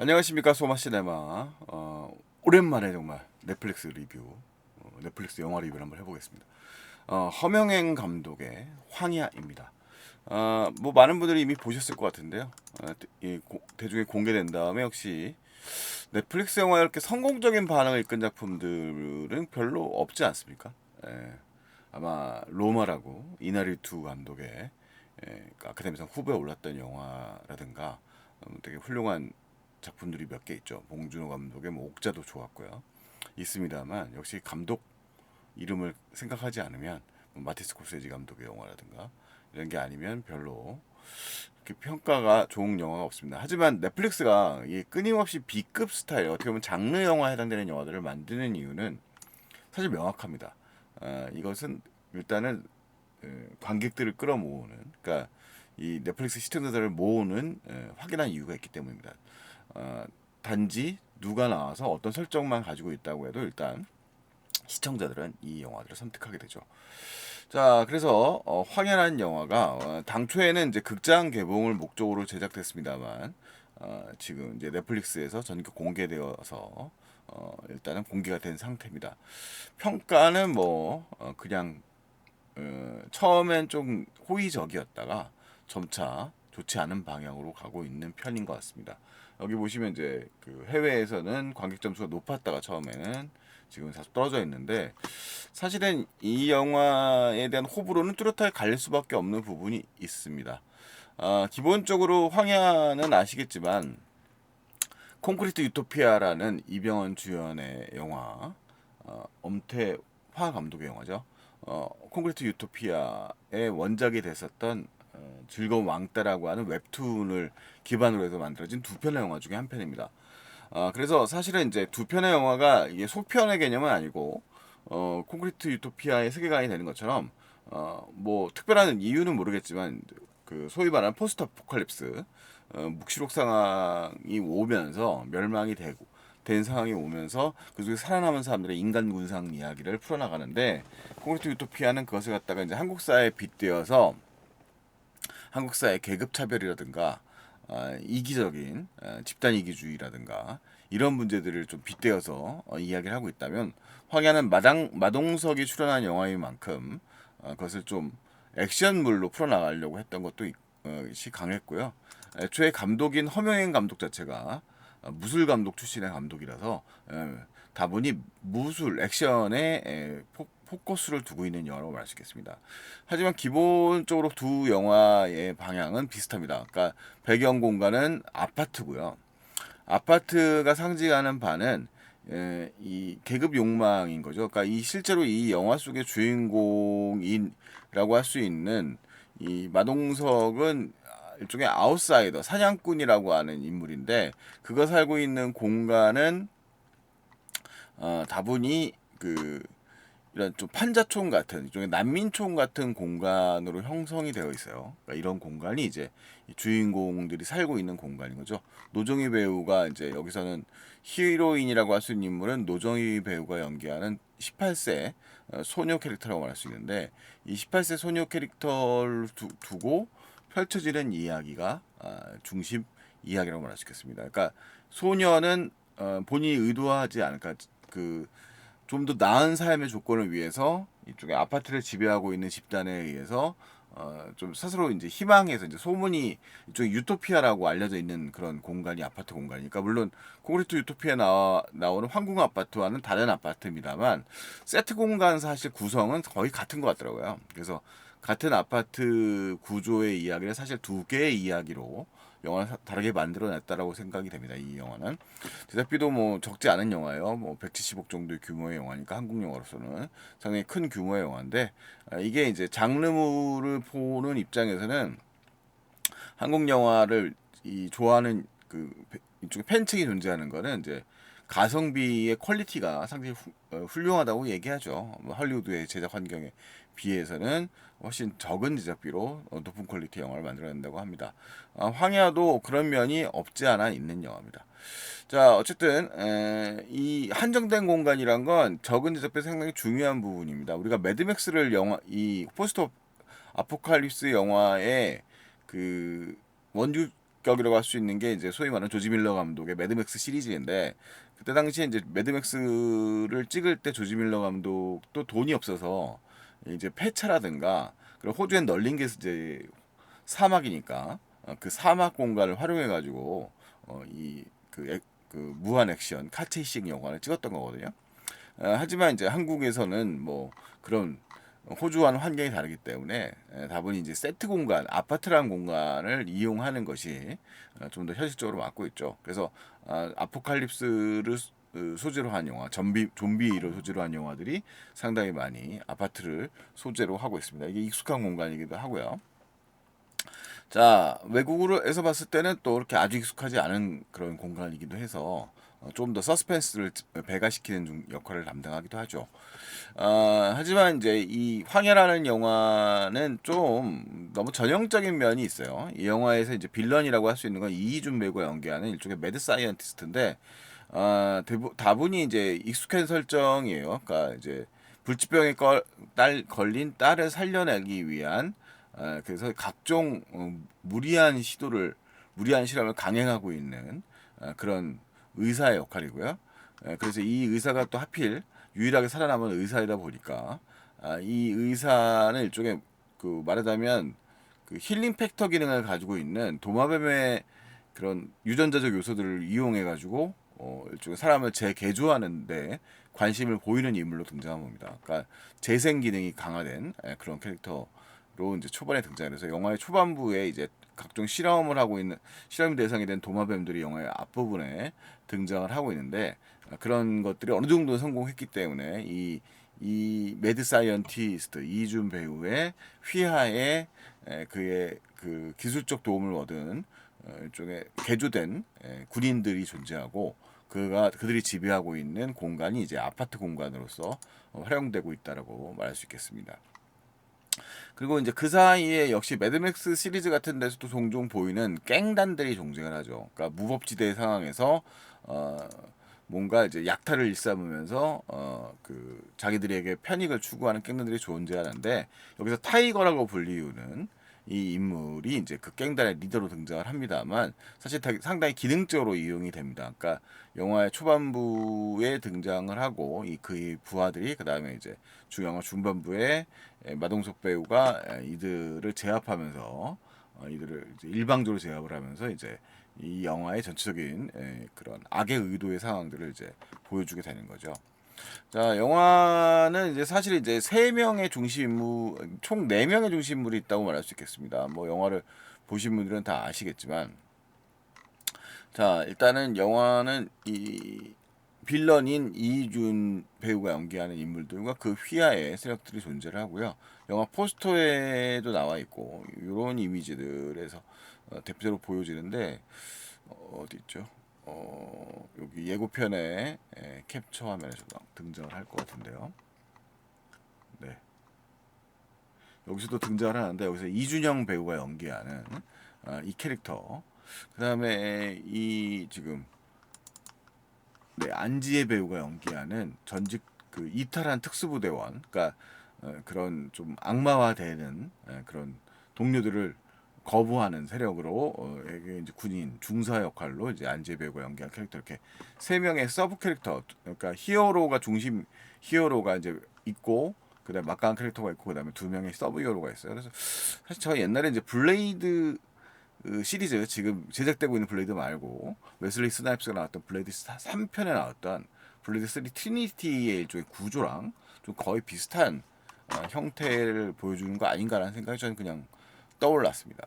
안녕하십니까 소마 시네마. 어, 오랜만에 정말 넷플릭스 리뷰 어, 넷플릭스 영화 리뷰를 한번 해보겠습니다. 어, 허명행 감독의 황야입니다. 어, 뭐 많은 분들이 이미 보셨을 것 같은데요. 어, 이 고- 대중에 공개된 다음에 역시 넷플릭스 영화에 이렇게 성공적인 반응을 이끈 작품들은 별로 없지 않습니까? 예, 아마 로마라고 이나리투 감독의 예, 아카데미상 후보에 올랐던 영화라든가 음, 되게 훌륭한 작품들이 몇 개 있죠. 봉준호 감독의 뭐 옥자도 좋았고요. 있습니다만 역시 감독 이름을 생각하지 않으면 뭐 마티스 코세지 감독의 영화라든가 이런 게 아니면 별로 이렇게 평가가 좋은 영화가 없습니다. 하지만 넷플릭스가 이 끊임없이 B급 스타일 어떻게 보면 장르 영화에 해당되는 영화들을 만드는 이유는 사실 명확합니다. 아, 이것은 일단은 에, 관객들을 끌어모으는 그러니까 이 넷플릭스 시청자들을 모으는 에, 확인한 이유가 있기 때문입니다. 어, 단지 누가 나와서 어떤 설정만 가지고 있다고 해도 일단 시청자들은 이 영화들을 선택하게 되죠. 자, 그래서 어, 황연한 영화가 어, 당초에는 이제 극장 개봉을 목적으로 제작됐습니다만 어, 지금 이제 넷플릭스에서 전격 공개되어서 어, 일단은 공개가 된 상태입니다. 평가는 뭐 어, 그냥 어, 처음엔 좀 호의적이었다가 점차 좋지 않은 방향으로 가고 있는 편인 것 같습니다. 여기 보시면 이제 그 해외에서는 관객 점수가 높았다가 처음에는 지금 다소 떨어져 있는데 사실은 이 영화에 대한 호불호는 뚜렷하게 갈릴 수밖에 없는 부분이 있습니다. 아, 기본적으로 황야는 아시겠지만 콘크리트 유토피아라는 이병헌 주연의 영화 어, 엄태화 감독의 영화죠. 어, 콘크리트 유토피아의 원작이 됐었던 어, 즐거운 왕따라고 하는 웹툰을 기반으로 해서 만들어진 두 편의 영화 중에 한 편입니다. 아, 그래서 사실은 이제 두 편의 영화가 이게 속편의 개념은 아니고 어, 콘크리트 유토피아의 세계관이 되는 것처럼 어, 뭐 특별한 이유는 모르겠지만 그 소위 말하는 포스트 아포칼립스 어, 묵시록 상황이 오면서 멸망이 되고 된 상황이 오면서 그중에 살아남은 사람들의 인간 군상 이야기를 풀어나가는데 콘크리트 유토피아는 그것을 갖다가 이제 한국 사회에 빗대어서 한국 사회 계급 차별이라든가 어, 이기적인 어, 집단 이기주의라든가 이런 문제들을 좀 빗대어서 어, 이야기를 하고 있다면 황야는 마당 마동석이 출연한 영화인 만큼 어, 그것을 좀 액션물로 풀어나가려고 했던 것도 시 강했고요. 애초에 감독인 허명행 감독 자체가 어, 무술 감독 출신의 감독이라서 에, 다분히 무술 액션에 에, 포, 포커스를 두고 있는 영화라고 말할 수 있겠습니다. 하지만 기본적으로 두 영화의 방향은 비슷합니다. 그러니까 배경 공간은 아파트고요. 아파트가 상징하는 바는 에, 이 계급 욕망인 거죠. 그러니까 이 실제로 이 영화 속의 주인공인이라고 할 수 있는 이 마동석은 일종의 아웃사이더 사냥꾼이라고 하는 인물인데 그가 살고 있는 공간은 어, 다분히 그 이런 좀 판자촌 같은 일종의 난민촌 같은 공간으로 형성이 되어 있어요. 그러니까 이런 공간이 이제 이 주인공들이 살고 있는 공간인 거죠. 노정희 배우가 이제 여기서는 히로인이라고 할 수 있는 인물은 노정희 배우가 연기하는 18세 어, 소녀 캐릭터라고 말할 수 있는데 이 18세 소녀 캐릭터를 두, 두고 펼쳐지는 이야기가 아, 중심 이야기라고 말할 수 있겠습니다. 그러니까 소녀는 어, 본인이 의도하지 않을까 그 좀 더 나은 삶의 조건을 위해서 이쪽에 아파트를 지배하고 있는 집단에 의해서 어, 좀 스스로 이제 희망해서 이제 소문이 이쪽에 유토피아라고 알려져 있는 그런 공간이 아파트 공간이니까 물론 콘크리트 유토피아 나와, 나오는 황궁 아파트와는 다른 아파트입니다만 세트 공간 사실 구성은 거의 같은 것 같더라고요. 그래서 같은 아파트 구조의 이야기를 사실 두 개의 이야기로 영화를 사- 다르게 만들어냈다라고 생각이 됩니다. 이 영화는 제작비도 뭐 적지 않은 영화예요. 뭐 170억 정도의 규모의 영화니까 한국 영화로서는 상당히 큰 규모의 영화인데 아, 이게 이제 장르물을 보는 입장에서는 한국 영화를 이 좋아하는 그 페- 이쪽에 팬층이 존재하는 거는 이제 가성비의 퀄리티가 상당히 후- 어, 훌륭하다고 얘기하죠. 뭐 할리우드의 제작 환경에 비해서는 훨씬 적은 제작비로 어, 높은 퀄리티 영화를 만들어낸다고 합니다. 아, 황야도 그런 면이 없지 않아 있는 영화입니다. 자, 어쨌든 에, 이 한정된 공간이란 건 적은 제작비 상당히 중요한 부분입니다. 우리가 매드맥스를 영화 이 포스트 아포칼립스 영화의 그 원주 격이라고 할 수 있는 게 이제 소위 말하는 조지 밀러 감독의 매드맥스 시리즈인데 그때 당시에 이제 매드맥스를 찍을 때 조지 밀러 감독도 돈이 없어서 이제 폐차라든가 그런 호주엔 널린 게 이제 사막이니까 어, 그 사막 공간을 활용해 가지고 어, 이그 그 무한 액션 카체이싱 영화를 찍었던 거거든요. 어, 하지만 이제 한국에서는 뭐 그런 호주와는 환경이 다르기 때문에 에, 다분히 이제 세트 공간, 아파트라는 공간을 이용하는 것이 어, 좀더 현실적으로 맞고 있죠. 그래서 아, 아포칼립스를 소재로 한 영화, 좀비 좀비를 소재로 한 영화들이 상당히 많이 아파트를 소재로 하고 있습니다. 이게 익숙한 공간이기도 하고요. 자 외국으로에서 봤을 때는 또 그렇게 아주 익숙하지 않은 그런 공간이기도 해서 어, 좀더 서스펜스를 배가시키는 중- 역할을 담당하기도 하죠. 어, 하지만 이제 이 황야라는 영화는 좀 너무 전형적인 면이 있어요. 이 영화에서 이제 빌런이라고 할 수 있는 건 이희준 배우가 연기하는 일종의 매드 사이언티스트인데 어, 대부, 다분히 이제 익숙한 설정이에요. 그러니까 이제 불치병에 걸, 딸, 걸린 딸을 살려내기 위한 어, 그래서 각종 어, 무리한 시도를 무리한 실험을 강행하고 있는 어, 그런 의사의 역할이고요. 에, 그래서 이 의사가 또 하필 유일하게 살아남은 의사이다 보니까 아, 이 의사는 일종의 그 말하자면 그 힐링 팩터 기능을 가지고 있는 도마뱀의 그런 유전자적 요소들을 이용해 가지고 어, 일종의 사람을 재개조하는데 관심을 보이는 인물로 등장한 겁니다. 그러니까 재생 기능이 강화된 에, 그런 캐릭터로 이제 초반에 등장해서 영화의 초반부에 이제 각종 실험을 하고 있는 실험 대상이 된 도마뱀들이 영화의 앞부분에 등장을 하고 있는데 아, 그런 것들이 어느 정도 성공했기 때문에 이, 이 매드 사이언티스트 이준 배우의 휘하에 에, 그의 그 기술적 도움을 얻은 어, 일종의 개조된 에, 군인들이 존재하고 그가 그들이 지배하고 있는 공간이 이제 아파트 공간으로서 어, 활용되고 있다라고 말할 수 있겠습니다. 그리고 이제 그 사이에 역시 매드맥스 시리즈 같은 데서도 종종 보이는 깽단들이 존재를 하죠. 그러니까 무법지대 상황에서 어 뭔가 이제 약탈을 일삼으면서 어그 자기들에게 편익을 추구하는 깽단들이 존재하는데 여기서 타이거라고 불리우는 이 인물이 이제 그 깽단의 리더로 등장을 합니다만 사실 다- 상당히 기능적으로 이용이 됩니다. 그러니까 영화의 초반부에 등장을 하고 이 그의 부하들이 그 다음에 이제 주 영화 중반부에 에, 마동석 배우가 에, 이들을 제압하면서 어, 이들을 일방적으로 제압을 하면서 이제 이 영화의 전체적인 에, 그런 악의 의도의 상황들을 이제 보여주게 되는 거죠. 자, 영화는 이제 사실 이제 세 명의 중심 인물, 총 네 명의 중심 인물이 있다고 말할 수 있겠습니다. 뭐 영화를 보신 분들은 다 아시겠지만, 자, 일단은 영화는 이 빌런인 이준 배우가 연기하는 인물들과 그 휘하의 세력들이 존재를 하고요. 영화 포스터에도 나와 있고 이런 이미지들에서 어, 대표적으로 보여지는데 어, 어디 있죠? 어, 여기 예고편에 에, 캡처 화면에서 등장을 할 것 같은데요. 네. 여기서도 등장을 하는데 여기서 이준영 배우가 연기하는 아, 이 캐릭터. 그 다음에 이 지금 네, 안지혜 배우가 연기하는 전직 그 이탈한 특수부대원, 그러니까 어, 그런 좀 악마화되는 에, 그런 동료들을 거부하는 세력으로 어, 이제 군인 중사 역할로 이제 안지혜 배우가 연기한 캐릭터 이렇게 세 명의 서브 캐릭터, 그러니까 히어로가 중심 히어로가 이제 있고 그다음 에 막강한 캐릭터가 있고 그다음에 두 명의 서브 히어로가 있어요. 그래서 사실 제가 옛날에 이제 블레이드 그 시리즈 지금 제작되고 있는 블레이드 말고 웨슬리 스나이프스가 나왔던 블레이드 3편에 나왔던 블레이드 3 트리니티의 일종의 구조랑 좀 거의 비슷한 어, 형태를 보여주는 거 아닌가라는 생각이 저는 그냥 떠올랐습니다.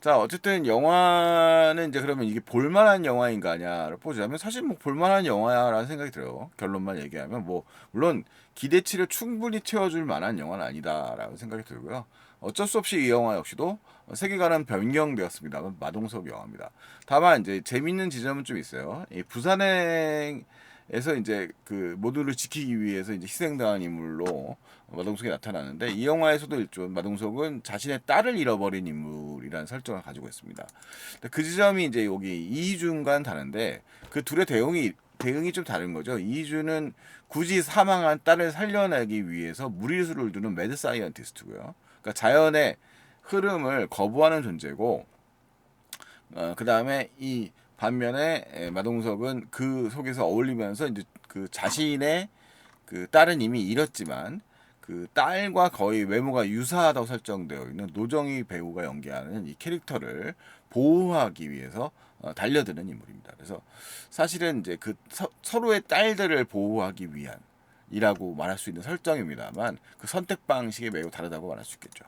자 어쨌든 영화는 이제 그러면 이게 볼만한 영화인 가냐를 보자면 사실 뭐 볼만한 영화라는 생각이 들어요. 결론만 얘기하면 뭐 물론 기대치를 충분히 채워줄 만한 영화는 아니다라고 생각이 들고요. 어쩔 수 없이 이 영화 역시도 세계관은 변경되었습니다. 마동석 영화입니다. 다만 이제 재밌는 지점은 좀 있어요. 이 부산행 에서 이제 그 모두를 지키기 위해서 이제 희생당한 인물로 마동석이 나타나는데 이 영화에서도 일종 마동석은 자신의 딸을 잃어버린 인물이라는 설정을 가지고 있습니다. 그 지점이 이제 여기 이준과는 다른데 그 둘의 대응이 대응이 좀 다른 거죠. 이준은 굳이 사망한 딸을 살려내기 위해서 무리수를 두는 매드 사이언티스트고요. 그러니까 자연의 흐름을 거부하는 존재고 어, 그 다음에 이 반면에 에, 마동석은 그 속에서 어울리면서 이제 그 자신의 그 딸은 이미 잃었지만 그 딸과 거의 외모가 유사하다고 설정되어 있는 노정희 배우가 연기하는 이 캐릭터를 보호하기 위해서 어, 달려드는 인물입니다. 그래서 사실은 이제 그 서, 서로의 딸들을 보호하기 위한 이라고 말할 수 있는 설정입니다만 그 선택 방식이 매우 다르다고 말할 수 있겠죠.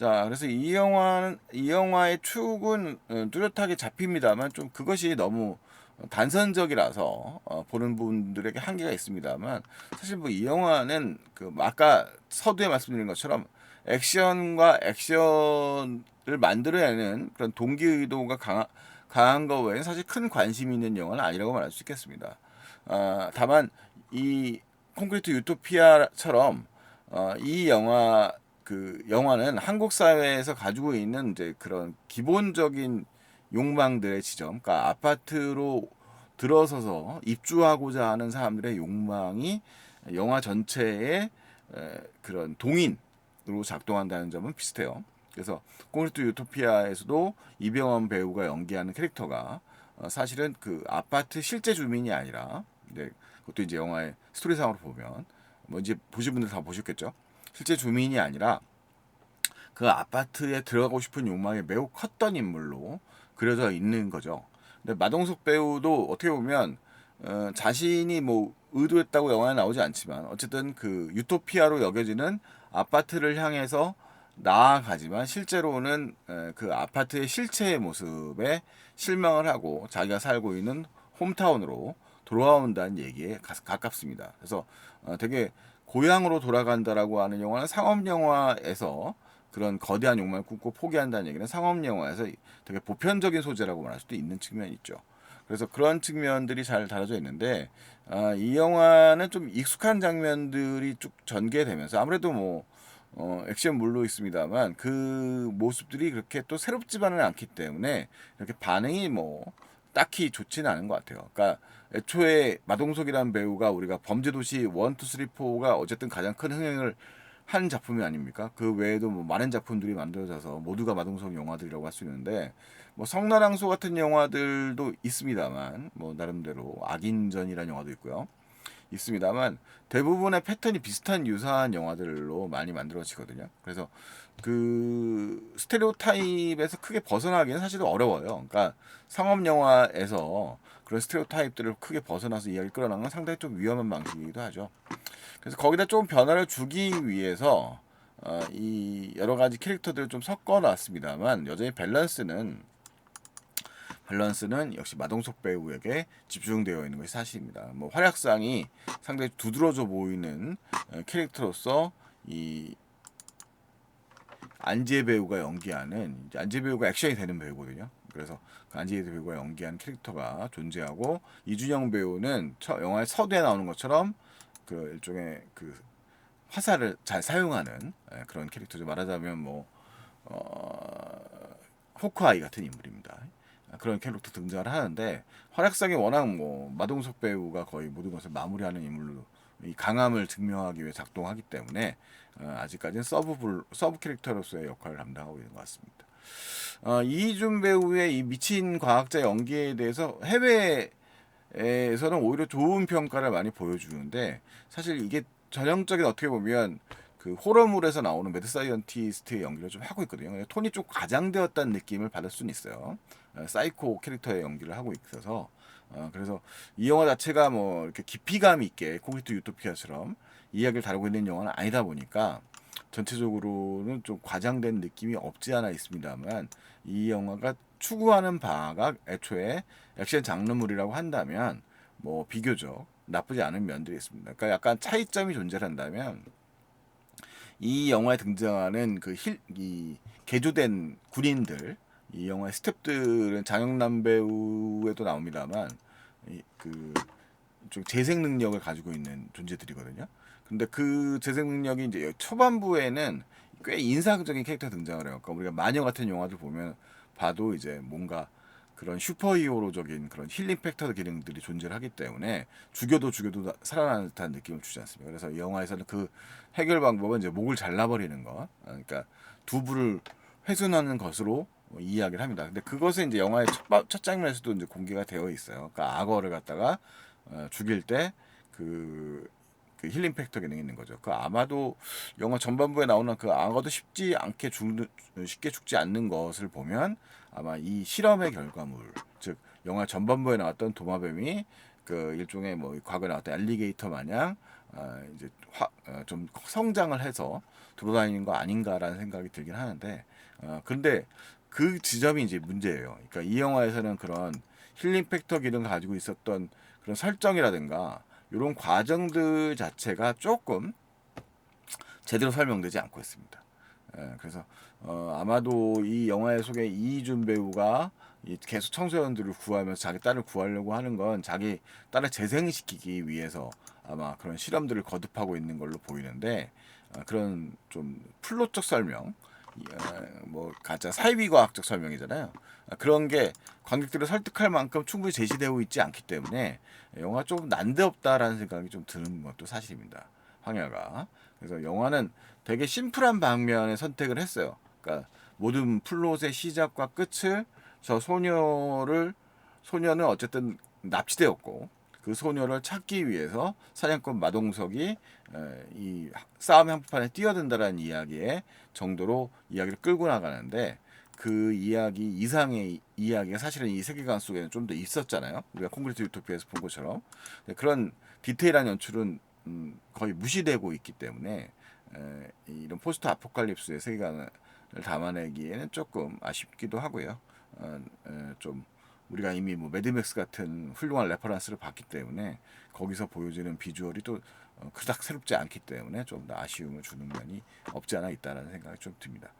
자, 그래서 이 영화는 이 영화의 축은 어, 뚜렷하게 잡힙니다만 좀 그것이 너무 단선적이라서 어, 보는 분들에게 한계가 있습니다만 사실 뭐 이 영화는 그 아까 서두에 말씀드린 것처럼 액션과 액션을 만들어내는 그런 동기 의도가 강한, 강한 거 외에는 사실 큰 관심 있는 영화는 아니라고 말할 수 있겠습니다. 어, 다만 이 콘크리트 유토피아처럼 어, 이 영화 그 영화는 한국 사회에서 가지고 있는 이제 그런 기본적인 욕망들의 지점, 그러니까 아파트로 들어서서 입주하고자 하는 사람들의 욕망이 영화 전체의 그런 동인으로 작동한다는 점은 비슷해요. 그래서 콘크리트 유토피아에서도 이병헌 배우가 연기하는 캐릭터가 어, 사실은 그 아파트 실제 주민이 아니라 이제 그것도 이제 영화의 스토리상으로 보면 뭐 이제 보신 분들 다 보셨겠죠. 실제 주민이 아니라 그 아파트에 들어가고 싶은 욕망이 매우 컸던 인물로 그려져 있는 거죠. 근데 마동석 배우도 어떻게 보면 어, 자신이 뭐 의도했다고 영화에 나오지 않지만 어쨌든 그 유토피아로 여겨지는 아파트를 향해서 나아가지만 실제로는 에, 그 아파트의 실체의 모습에 실망을 하고 자기가 살고 있는 홈타운으로 돌아온다는 얘기에 가, 가깝습니다. 그래서 어, 되게 고향으로 돌아간다라고 하는 영화는 상업 영화에서 그런 거대한 욕망을 꿈고 포기한다는 얘기는 상업 영화에서 되게 보편적인 소재라고 말할 수도 있는 측면이 있죠. 그래서 그런 측면들이 잘 다뤄져 있는데 아, 이 영화는 좀 익숙한 장면들이 쭉 전개되면서 아무래도 뭐 어, 액션물로 있습니다만 그 모습들이 그렇게 또 새롭지만은 않기 때문에 이렇게 반응이 뭐 딱히 좋지는 않은 것 같아요. 그러니까 애초에 마동석이라는 배우가 우리가 범죄도시 1, 2, 3, 4가 어쨌든 가장 큰 흥행을 한 작품이 아닙니까? 그 외에도 뭐 많은 작품들이 만들어져서 모두가 마동석 영화들이라고 할 수 있는데 뭐 성나랑소 같은 영화들도 있습니다만 뭐 나름대로 악인전이라는 영화도 있고요. 있습니다만 대부분의 패턴이 비슷한 유사한 영화들로 많이 만들어지거든요. 그래서 그 스테레오 타입에서 크게 벗어나기는 사실 어려워요. 그러니까 상업 영화에서 그런 스테레오 타입들을 크게 벗어나서 이야기를 끌어나가는 건 상당히 좀 위험한 방식이기도 하죠. 그래서 거기다 좀 변화를 주기 위해서 어, 이 여러 가지 캐릭터들을 좀 섞어놨습니다만 여전히 밸런스는 밸런스는 역시 마동석 배우에게 집중되어 있는 것이 사실입니다. 뭐 활약상이 상당히 두드러져 보이는 어, 캐릭터로서 이 안지혜 배우가 연기하는 안지혜 배우가 액션이 되는 배우거든요. 그래서 그 안지혜 배우가 연기한 캐릭터가 존재하고 이준영 배우는 영화의 서두에 나오는 것처럼 그 일종의 그 화살을 잘 사용하는 예, 그런 캐릭터죠. 말하자면 뭐 어, 호크아이 같은 인물입니다. 그런 캐릭터 등장을 하는데 활약상이 워낙 뭐 마동석 배우가 거의 모든 것을 마무리하는 인물로 이 강함을 증명하기 위해 작동하기 때문에 어, 아직까지는 서브 불, 서브 캐릭터로서의 역할을 감당하고 있는 것 같습니다. 어, 이준 배우의 이 미친 과학자 연기에 대해서 해외 에서는 오히려 좋은 평가를 많이 보여주는데 사실 이게 전형적인 어떻게 보면 그 호러물에서 나오는 매드 사이언티스트의 연기를 좀 하고 있거든요. 톤이 좀 과장되었다는 느낌을 받을 수는 있어요. 어, 사이코 캐릭터의 연기를 하고 있어서 어, 그래서 이 영화 자체가 뭐 이렇게 깊이감 있게 콘크리트 유토피아처럼 이야기를 다루고 있는 영화는 아니다 보니까 전체적으로는 좀 과장된 느낌이 없지 않아 있습니다만 이 영화가 추구하는 바가 애초에 액션 장르물이라고 한다면 뭐 비교적 나쁘지 않은 면들이 있습니다. 그러니까 약간 차이점이 존재한다면 이 영화에 등장하는 그 힐, 이 개조된 군인들, 이 영화의 스탭들은 장영남 배우에도 나옵니다만 그좀 재생 능력을 가지고 있는 존재들이거든요. 근데 그 재생 능력이 이제 초반부에는 꽤 인상적인 캐릭터 등장을 해요. 그러니까 우리가 마녀 같은 영화들 보면 봐도 이제 뭔가 그런 슈퍼히어로적인 그런 힐링 팩터 기능들이 존재를 하기 때문에 죽여도 죽여도 살아나는 듯한 느낌을 주지 않습니까? 그래서 이 영화에서는 그 해결 방법은 이제 목을 잘라버리는 것, 그러니까 두부를 훼손하는 것으로 뭐 이야기를 합니다. 근데 그것은 이제 영화의 첫, 바- 첫 장면에서도 이제 공개가 되어 있어요. 그러니까 악어를 갖다가 어, 죽일 때그 그 힐링 팩터 기능이 있는 거죠. 그 아마도 영화 전반부에 나오는 그 악어도 쉽지 않게 죽는 쉽게 죽지 않는 것을 보면 아마 이 실험의 결과물, 즉 영화 전반부에 나왔던 도마뱀이 그 일종의 뭐 과거에 나왔던 알리게이터 마냥 아, 이제 화, 어, 좀 성장을 해서 돌아다니는 거 아닌가라는 생각이 들긴 하는데 어, 근데 그 지점이 이제 문제예요. 그러니까 이 영화에서는 그런 힐링 팩터 기능을 가지고 있었던 그런 설정이라든가 이런 과정들 자체가 조금 제대로 설명되지 않고 있습니다. 예, 그래서 어, 아마도 이 영화의 속에 이준 배우가 이 계속 청소년들을 구하면서 자기 딸을 구하려고 하는 건 자기 딸을 재생시키기 위해서 아마 그런 실험들을 거듭하고 있는 걸로 보이는데 어, 그런 좀 플롯적 설명, 뭐 가짜 사이비과학적 설명이잖아요. 아, 그런 게 관객들을 설득할 만큼 충분히 제시되고 있지 않기 때문에 영화 조금 난데없다라는 생각이 좀 드는 것도 사실입니다. 황야가 그래서 영화는 되게 심플한 방면의 선택을 했어요. 그러니까 모든 플롯의 시작과 끝을 저 소녀를 소녀는 어쨌든 납치되었고 그 소녀를 찾기 위해서 사냥꾼 마동석이 에, 이 싸움의 한복판에 뛰어든다라는 이야기의 정도로 이야기를 끌고 나가는데 그 이야기 이상의 이- 이야기가 사실은 이 세계관 속에는 좀 더 있었잖아요. 우리가 콘크리트 유토피아에서 본 것처럼 그런 디테일한 연출은 음, 거의 무시되고 있기 때문에 에, 이런 포스트 아포칼립스의 세계관을 담아내기에는 조금 아쉽기도 하고요. 어, 에, 좀 우리가 이미 뭐 매드맥스 같은 훌륭한 레퍼런스를 봤기 때문에 거기서 보여지는 비주얼이 또 어, 그닥 새롭지 않기 때문에 좀 더 아쉬움을 주는 면이 없지 않아 있다라는 생각이 좀 듭니다.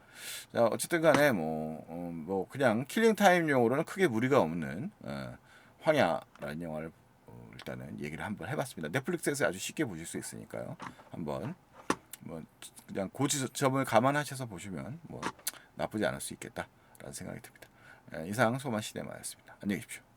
자 어쨌든 간에 뭐, 어, 뭐 그냥 킬링 타임용으로는 크게 무리가 없는 어, 황야라는 영화를 어, 일단은 얘기를 한번 해봤습니다. 넷플릭스에서 아주 쉽게 보실 수 있으니까요. 한번 뭐 그냥 그 지점을 감안하셔서 보시면 뭐 나쁘지 않을 수 있겠다라는 생각이 듭니다. 예, 이상 소만 시네마였습니다. 안녕히 계십시오.